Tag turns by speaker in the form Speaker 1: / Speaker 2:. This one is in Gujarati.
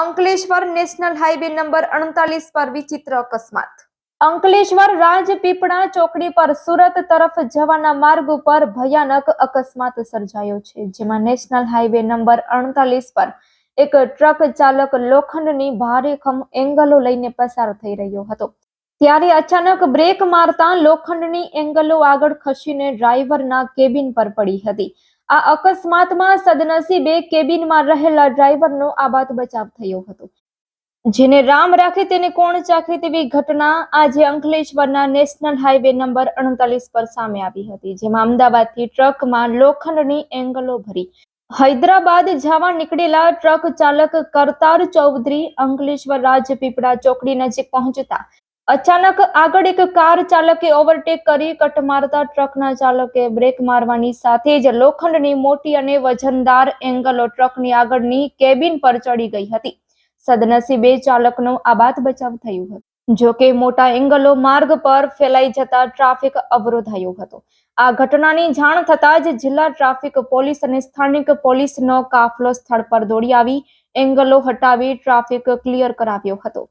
Speaker 1: અંકલેશ્વર નેશનલ હાઈવે નંબર અડતાલીસ પર વિચિત્ર અકસ્માત. અંકલેશ્વર રાજપીપળા ચોકડી પર સુરત તરફ જવાના માર્ગ ઉપર ભયાનક અકસ્માત સર્જાયો છે, જેમાં નેશનલ હાઈવે નંબર અડતાલીસ પર એક ટ્રક ચાલક લોખંડની ભારે ખમ એંગલો લઈને પસાર થઈ રહ્યો હતો. ત્યારે અચાનક બ્રેક મારતા લોખંડની એંગલો આગળ ખસીને ડ્રાઈવરના કેબિન પર પડી હતી. આ અકસ્માતમાં સદનસીબે કેબિનમાં રહેલા ડ્રાઈવરનો આબાદ બચાવ થયો હતો. જેને રામ રાખે તેને કોણ ચાખે તેવી ઘટના આજે અંકલેશ્વરના નેશનલ હાઈવે નંબર અડતાલીસ પર સામે આવી હતી, જેમાં અમદાવાદથી ટ્રકમાં લોખંડની એંગલો ભરી હૈદરાબાદ જવા નીકળેલા ટ્રક ચાલક કરતાર ચૌધરી અંકલેશ્વર રાજપીપળા ચોકડી નજીક પહોંચતા અચાનક આગળ એક કાર ચાલકે ઓવરટેક કરી કટ મારતા ટ્રકના ચાલકે બ્રેક મારવાની સાથે જ લોખંડની મોટી અને વજનદાર એંગલો ટ્રકની આગળની કેબિન પર ચડી ગઈ હતી. સદનસીબે ચાલકનો આબાદ બચાવ થયો હતો. જોકે મોટા એંગલો માર્ગ પર ફેલાઈ જતા ટ્રાફિક અવરોધાયો હતો. આ ઘટનાની જાણ થતાં જ જિલ્લા ટ્રાફિક પોલીસ અને સ્થાનિક પોલીસનો કાફલો સ્થળ પર દોડી આવી, એંગલો હટાવી ટ્રાફિક ક્લિયર કરાવ્યો હતો.